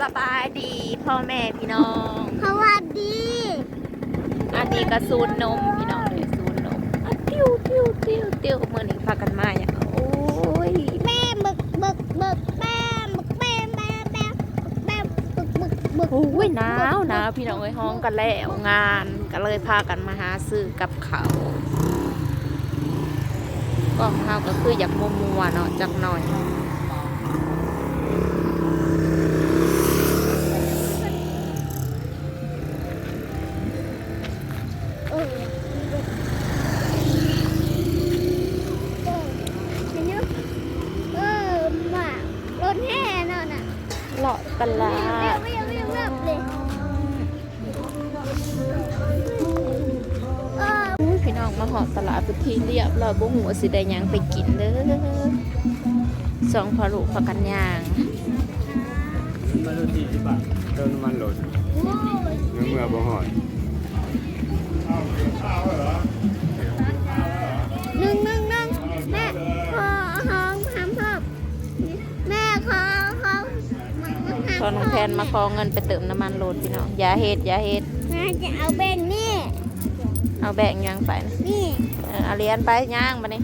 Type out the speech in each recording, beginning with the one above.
สบายดีพ่อแม่พี่น้อง สวัสดี อันนี้ก็ซูนนมพี่น้องเลยซูนนมอะติ้วติ้วติ้วติ้วเมื่อนี้พากันมาอย่างโอ้ยแม่บึกบึกบึกแม่บึกแม่แม่แม่แม่บึกบึกบึกโอ้ยหนาวหนาวพี่น้องเอ้ยห้องกันแล้วงานก็เลยพากันมาหาซื้อกับเขาวกล้องเฮาก็คืออยากมัวมัวๆเนาะจักหน่อย หอดตลาดพื้นที่เรียบร้อยบ่หัวสิได้ยังไปกินเด้อสองพอลูกพากันยางมันรถสี่สิบบาทเติมน้ำมันรถเมื่อเมื่อบ่หอยหนึ่งหนึ่งหนึ่งแม่ขอห้องทำพ่อแม่ขอห้องพอน้องแทนมาขอเงินไปเติมน้ำมันรถพี่น้องอย่าเฮ็ดอย่าเฮ็ดแม่จะเอาแบ่งนี่ เอาแบ่งย่างไปนะนี่ เออเอาเหรียญไปย่างมานี่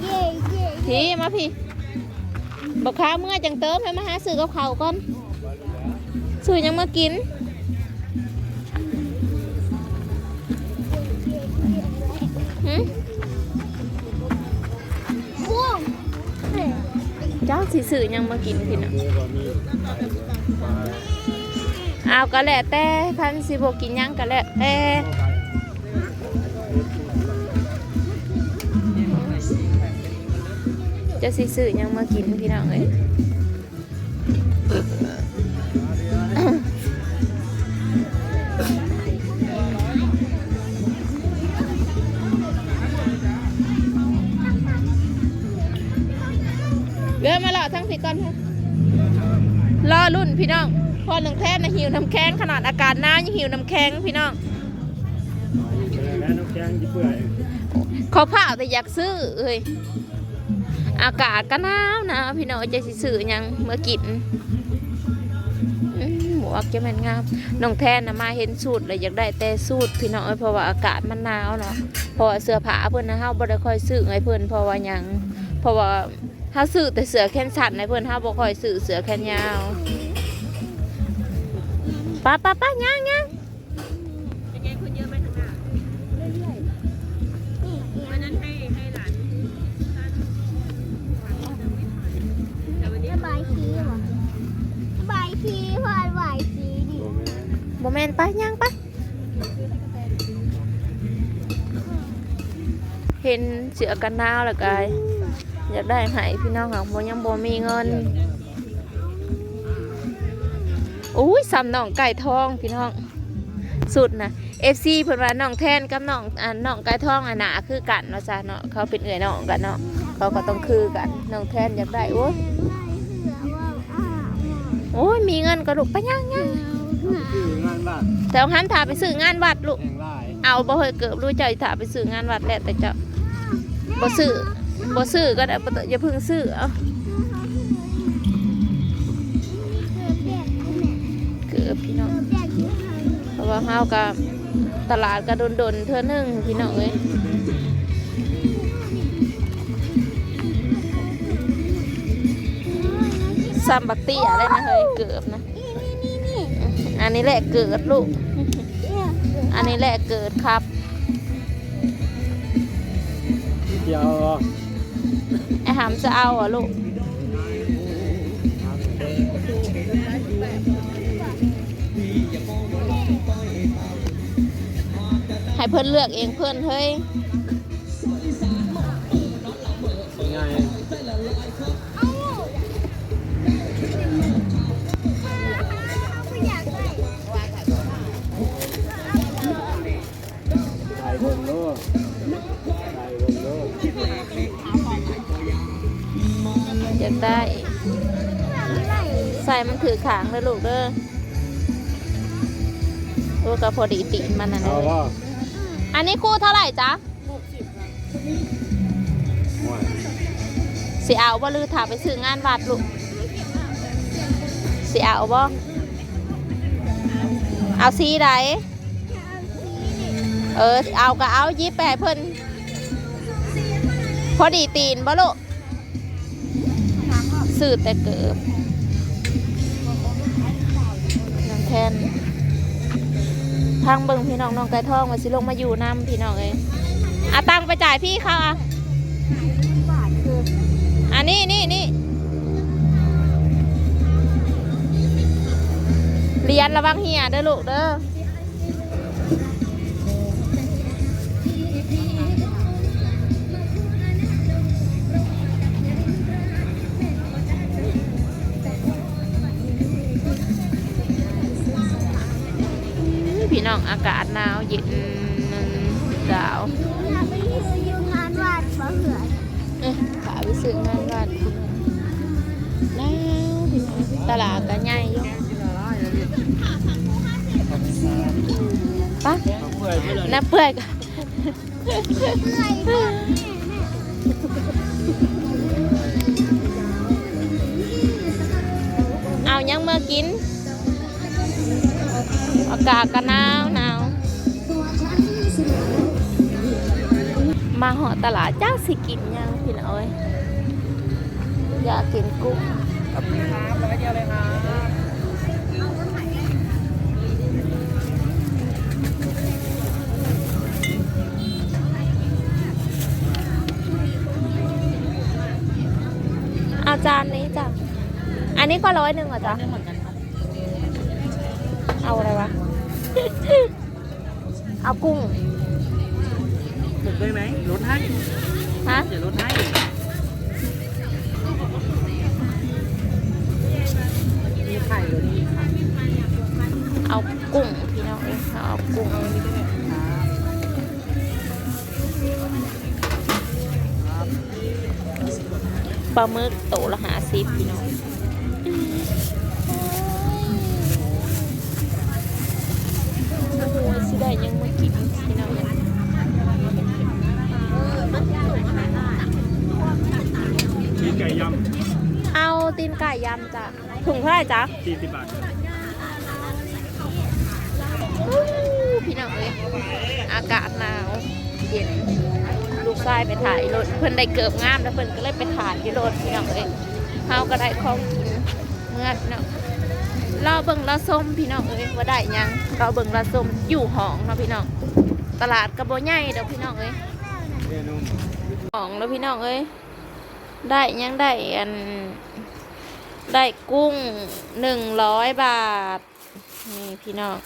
เย่เย่เย่พี่มาพี่บอกค้าเมื่อจังเติมให้มาหาซื้อกับเขาวก่อนซื้อหยังมากินหึม่วงเจ้าสิซื้อหยังมากินพี่น้องเมื่อบ่มีเอาก็แล้วแต่พันสิบกินหยังก็แล้วแต่ จะสิซื้อหยังมากินพี่น้องเอ้ยเดินมาหล่อทั้งพี่ก่อนค่ะรอรุ่นพี่น้องพอหนึ่งแท่นนะหิวน้ำแข็งขนาดอากาศหน้ายังหิวน้ำแข็งพี่น้องแล้วน้ำแข็งที่เปื่อยเขาผ่าแต่อยากซื้อเอ้ย อากาศก็หนาวหนาวพี่น้องจะสิซื้อยังเมื่อกินหมวกจะม่นงามน้องแทนนะมาเห็นสูตรเลยอยากได้แต่สูตรพี่น้องเอ้ยเพราะว่าอากาศมันหนาวเนาะเพราะาเสื้อผ้าเพิ่อนนะเฮาบ่ได้ค่อยซื้อให้เพิ่อนเพราะว่ายังเพราะว่าเฮาซื้อแต่เสื้อแขนสั้นให้เพิ่อนเฮาบ่ค่อยซื้อเสื้อแขนยาวป้าป้าป้าย่างย่าง ม่นบ่แม่นไปย่างไป เห็นเสือกันหนาวแล้วก็อยากได้ให้พี่น้องของบ่ยังบ่มีเงินอุ้ยซ้ำน้องไก่ทองพี่น้อง สุดนะ FC เพิ่นว่าน้องแทนกับน้องอ่าน้องไก่ทองอะหนาคือกันว่าซะเนาะเขาเป็นเอื้อยน้องกันเนาะเขาก็ต้องคือกันน้องแทนอยากได้โอ้ยโอ้ยมีเงินก็ลูกไปย่างย่างคืองาน บ้านแต่หันถาไปซื้องานวัดลูก แห่งหลายเอาบ่เคยเกิบรู้เจ้าถาไปซื้องานวัดแหละแต่เจ้าบ่ซื้อบ่ซื้อก็ได้บ่ต้องอย่าเพิ่งซื้อเอาเกือบพี่น้อง เพราะว่าเฮากับตลาดก็ดนๆเทื่อหนึงพี่น้องเอ้ยซัมบักตี้อะไรนะเฮ้ยเกือบนะอั นนี้แหละเกิดลูก อันนี้แหละเกิดครับเที่ยวบ่ไอ้หามจะเอาเหรอะลูกให้เพื่อนเลือกเองเพื่อนเฮ้ยากได้ ใส่มันถือขางเลยลูกเด้อโอ้ก็พอดีตีนมันนะเอาเด้บ่ออันนี้คู่เท่าไหร่จ๊ะม่วนสิเอาบ่ลือถาไปซื้องานวัดลูกสิเอาบ่เอาสีใดเออเอาก็เอาหยิบไปให้เพิ่นพอดีตีนบ่ลูก สื่อแต่เกิบน้องแทนทางเบิ่งพี่น้องน้องไก่ทองมาสิลงมาอยู่น้ำพี่น้องเอ้ยเอาตังไปจ่ายพี่เขาอะอันนี้นี่นี่เรียนระวังเหียเด้อลูกเด้อากาศหนาวเย็นดาวอยากไปยืมงานวาดบ่เหือเอ้ยขาไปซื้องานวัดหนาวตลาดก็ใหญ่อยู่ปะเปื่อยไปลยน้ำเปื่อยก็เอยก่อนเอายังมากิน อากาศก็หนาวหนาวมาเหาะตลาดจ้าสิกินยังพี่น้องเอ้ยอยากกินกุ้งครับร้อยเดียวเลยครับอาจานนี้จ้ะ อันนี้ก็ร้อยหนึ่งเหรอจ๊ะเหมือนกัน เอาอะไรวะ เอากุ้งถูกได้ไหมลดให้ฮะเดี๋ยวลดให้มีไข่หรือมีไข่เอากุ้งพี่น้องเอ้ยเอากุ้งปลาหมึกโตละหาสิบพี่น้องโอ้โหสิได้ยังมากินพี่น้องเอ้ย มีไก่ย เอาตีนไก่ยำจ้ะ ถุงเท่าไหร่จ๊ะำสี่สิบบาทอู้พี่น้องเอ้ยอากาศหนาวเย็นลูกชายไปถ่ายรถเพิ่นได้เกิบงามแล้วเพิ่นก็เลยไปถ่ายที่รถพี่น้องเอ้ยเฮาก็ได้ของกินเมื่อพี่น้องเราเบิ่งเราส้มพี่น้องเอ้ยว่าได้หยังเราเบิ่งเราส้มอยู่ห้องเนาะพี่น้องตลาดกระโบใหญ่เด้อพี่น้องเอ้ยเมนูห้องแล้วพี่น้องเอ้ยได้หยังได้อัน ได้กุ้งหนึ่งร้อยบาท นี่พี่น้อง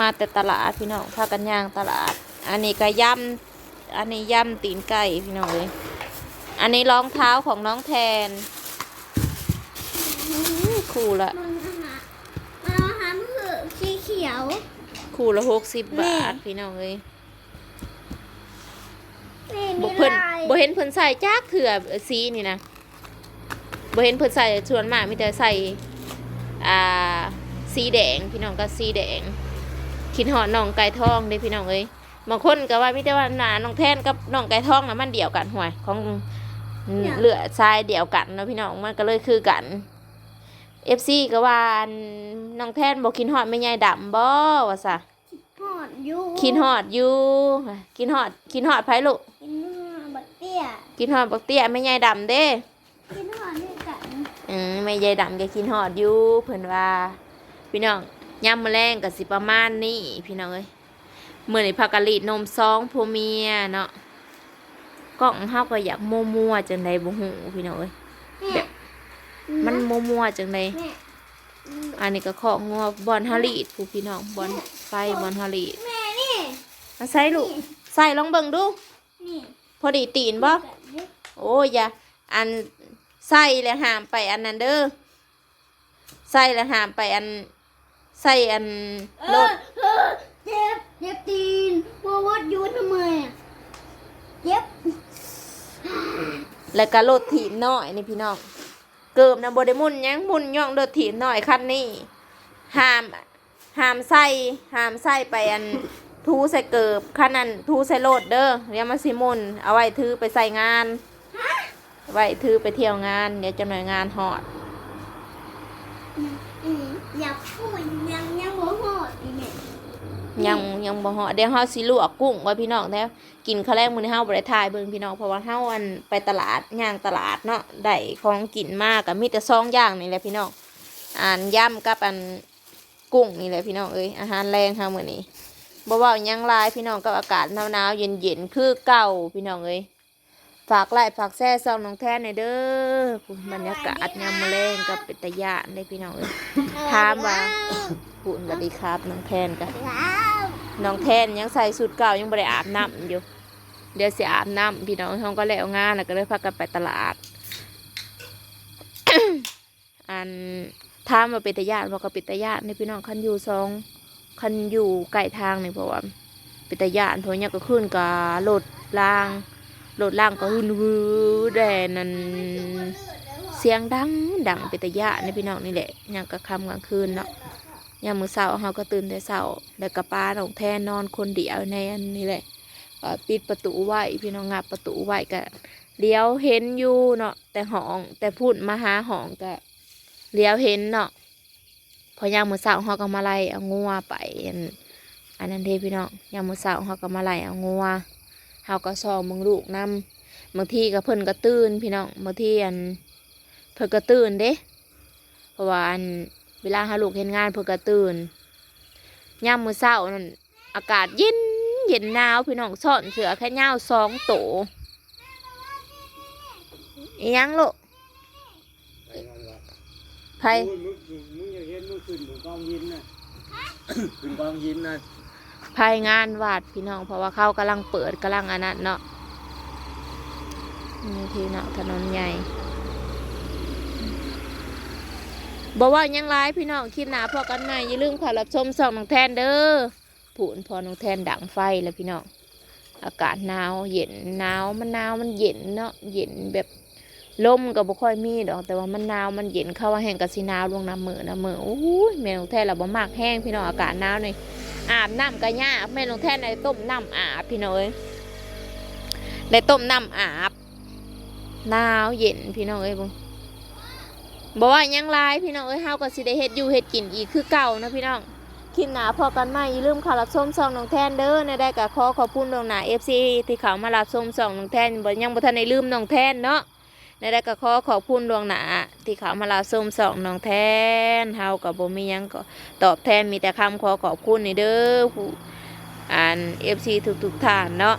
มาแต่ตลาดพี่น้องพากันย่างตลาด อันนี้ก็ยำอันนี้ยำตีนไก่พี่น้องเลย อันนี้รองเท้าของน้องแทนอื้อคู่ละมันอาหารมันเอาอาหารเหือะสีเขียว คู่ละหกสิบบาทแม่พี่น้องเลยนี่บ่มีเพิ่นลายบ่เห็นเพิ่นใส่จักเถื่อสีนี่นะ บ่เห็นเพิ่นใส่ส่วนมากมีแต่ใส่อ่าสีแดงพี่น้องก็สีแดงคิดหอดน้องไก่ทองเด้พี่น้องเอ้ยบางคนก็ว่ามีแต่ว่าหนาน้องแทนกับน้องไก่ทองน่ะมันเดียวกันห่วยของเหลือทรายเดียวกันเนาะพี่น้องมันก็เลยคือกัน FC ก็ว่าอันน้องแทนบ่กินฮอดแม่ใหญ่ดำบ่ว่าซะหอดอยู่กินฮอดอยู่กินฮอดกินฮอดไผลูกกินหอดบักเตี้ยกินฮอดบักเตี้ยแม่ใหญ่ดำเด้กินหอดด้วยกัน อืมแม่ใหญ่ดำแกกินฮอดอยู่เพิ่นว่า พี่น้องยามมื้อแรงก็สิประมาณนี้พี่น้องเอ้ยมื้อนี้พักกะรีดนมซองผัวเมียเนาะกล้องเฮาก็อยากมัวๆจังไดบ่ฮู้พี่น้องเอ้ยแม่มันมัวๆจังไดแม่อันนี้ก็ของงัวบอนฮารีดผู้พี่น้องบอนไฟบอนฮารีดแม่นี่มาใส่ลูกใส่ลองเบิ่งดูนี่พอดีตีนบ่โอ้ยอย่าอัน ใส่แล้วหามไปอันนั้นเด้อใส่แล้วหามไปอันใส่อันเอรอถเออเจ็บเจ็บตีนมาวัดอยู่ทำไมอะเจ็บแล้วก็รถถีบน้อยนี่พี่น้องเกิบนะบไดหมุนหยังหมุนย่องรถถีบน้อยคันนี้ห้ามห้ามใส่ห้ามใส่ไปอันทูใส่เกิบคันนั้นทูใส่รถเด้อเดี๋ยวมาสิหมุนเอาไว้ถือไปใส่งาน ไว้ถือไปเที่ยวงาน เดี๋ยวจะหน่อยงานหอดอืมอยากพูดยังยังหัวหดอีเนี่ยยังยังบ่เหาะเดี๋ยวเฮาสิลวกกุ้งไว้พี่น้องแล้วกินข้าวแรกมื้อนี้เฮาบ่ได้ถ่ายเบิ่งพี่น้องเพราะว่าเฮาอันไปตลาดย่างตลาดเนาะได้ของกินมากก็มีแต่ซองอย่างนี่แหละพี่น้องอ่านย่ำกับอันกุ้งนี่แหละพี่น้องเอ้ยอาหารแรงเฮามื้อนี้บ่เว้าหยังหลายพี่น้องกับอากาศหนาวๆเย็นๆคือเก่าพี่น้องเอ้ย ฝากไลค์ฝากแซ่ซองน้องแท้หน่อยเด้อพู้บรรยากาศยามมื้อแลงกับเป็นตะยานได้พี่น้องเอ้ยถามว่าพูดสวัสดีครับน้องแทนกันว้าวน้องแทนยังใส่สุดเก่ายังไม่ได้อาบน้ำอยู่ เดี๋ยวเสียอาบน้ำพี่น้องเขาก็แล้วงานแล้วก็เลยพากันไปตลาด อันถามว่าเป็นตาญาติบอกก็เป็นตาญาติในพี่น้องคันอยู่สองคันอยู่ใกล้ทางนี่เพราะว่าเป็นตาญาติเพราะเนี่ยก็ขึ้นกับรถล่าง รถล่างก็หึนวือแดนนั่นเสียงดังดังเป็นตาญาในพี่น้องนี่แหละยังกะค่ำกลางคืนเนาะยามมื้อเช้าเฮาก็ตื่นแต่เช้าแล้วก็ป้าน้องแทนนอนคนเดียวในอันนี้แหละก็ปิดประตูไว้พี่น้องงับประตูไว้ก็เลี้ยวเห็นอยู่เนาะแต่ห้องแต่พูดมาหาห้องก็เลี้ยวเห็นเนาะพอยามมื้อเช้าเฮาก็มาไล่เอางัวไปอันอันนั้นเด้พี่น้องยามมื้อเช้าเฮาก็มาไล่เอางัว เฮาก็ซองมึงลูกนํบางทีก็เพิ่นก็ตื่นพี่น้องบางทีอันเพิ่นก็ตื่นเด้เพราะว่าอันเวลาหาลูกเห็นงานเพื่อกระตื่นย่ามมือเศร้านั่นอากาศเย็นเย็นหนาวพี่น้องซ่อนเสือแค่เงาวสองโตอิหยังลูกไผมึงมึงอยากเห็นมึงขึ้นกองยินนะขึ้นกองยินนะ ไผงานวาดพี่น้อง เพราะว่าเขากำลังเปิดกำลังอันนั้นเนาะนี่พี่เนาะถนนใหญ่บอกว่ายังไรพี่น้องคลิปหนาพอกันใหม่อย่าลืมขอรับชมส่องน้องแทนเด้อผูนพอน้องแทนดังไฟแล้วพี่น้องอากาศหนาวเย็นหนาวมันหนาวมันเย็นเนาะเย็นแบบลมก็บ่ค่อยมีดอกแต่ว่ามันหนาวมันเย็นเข้าว่าแห้งกับสีหนาวลงน้ำมือน้ำมือโอ้ยแม่น้องแทนเราบ่มากแห้งพี่น้องอากาศหนาวนี่ อาบน้ำก็ยาแม่น้องแทนได้ต้มน้ำอาบพี่น้อยได้ต้มน้ำอาบหนาวเย็นพี่น้องเอ้ยบุบอกว่ายังไรพี่น้องเอ้ยเฮาก็สิได้เฮ็ดอยู่เฮ็ดกินอีกคือเก่านะพี่น้องคลิปหนาพอกันใหม่อย่าลืมข่ารับชมซองน้องแทนเด้อในได้กับขอขอบคุณดวงหนาเอฟซีที่เขามารับชมซองน้องแทนบ่ยังบ่ทันได้ลืมน้องแทนเนาะ ในได้ก็ขอขอบคุณดวงหนาที่เขามาลาส้มสองน้องแทนเฮากับบ่มียังก็ตอบแทนมีแต่คำขอขอบคุณนี่เด้อผู้อ่านเอฟซีทุกๆท่านเนาะ